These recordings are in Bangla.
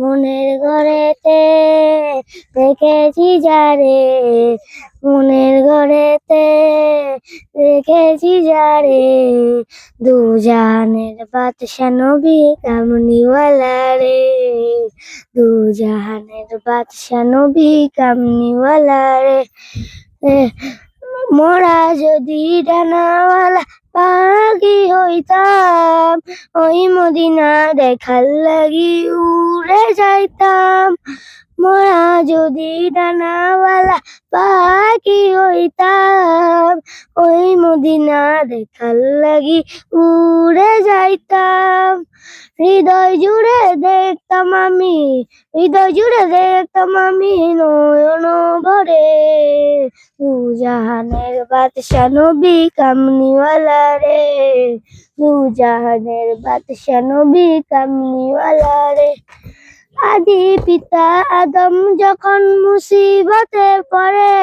মনের ঘরেতে দেখেছি যারে মনের ঘরেতে দেখেছি যারে দু জাহানের বাদশা নবী কামনিওয়ালা রে দু জাহানের বাদশা নবী কামনিওয়ালা রে। মোরা যদি ডানাওয়ালা পাগি হইতাম, ওই মদিনা দেখার লাগি উড়ে যাইতাম। মোরা যদি ডানাওয়ালা পাখি হইতাম, ওই মদিনা দেখার লাগি উড়ে যাইতাম। হৃদয় জুড়ে দেখতাম আমি, হৃদয় জুড়ে দেখতাম আমি নয়ন ভরে। তু জাহানের বাদশা নবী কামনিওয়ালা রে, তু জাহানের বাদশা নবী কামনিওয়ালা রে। আদি পিতা আদম যখন মুসিবতে পড়ে,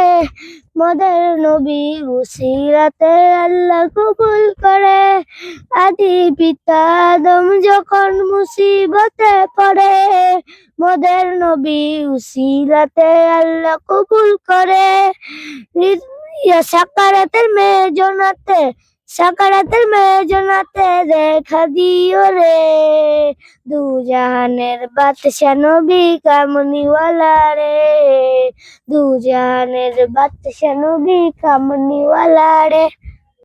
মদের নবী উসিরাতে আল্লাহ কবুল করে। আদি পিতা আদম যখন মুসিবতে পড়ে, মদের নবী উসিলাতে আল্লাহ কবুল করে। সাকারাতের মেয়ে জনাতে সাকারাতের মেজনাতে দেখা দিও রে। দু জাহানের বাদশা নবী কামনিওয়ালা রে। দু জাহানের বাদশা নবী কামনিওয়ালা রে।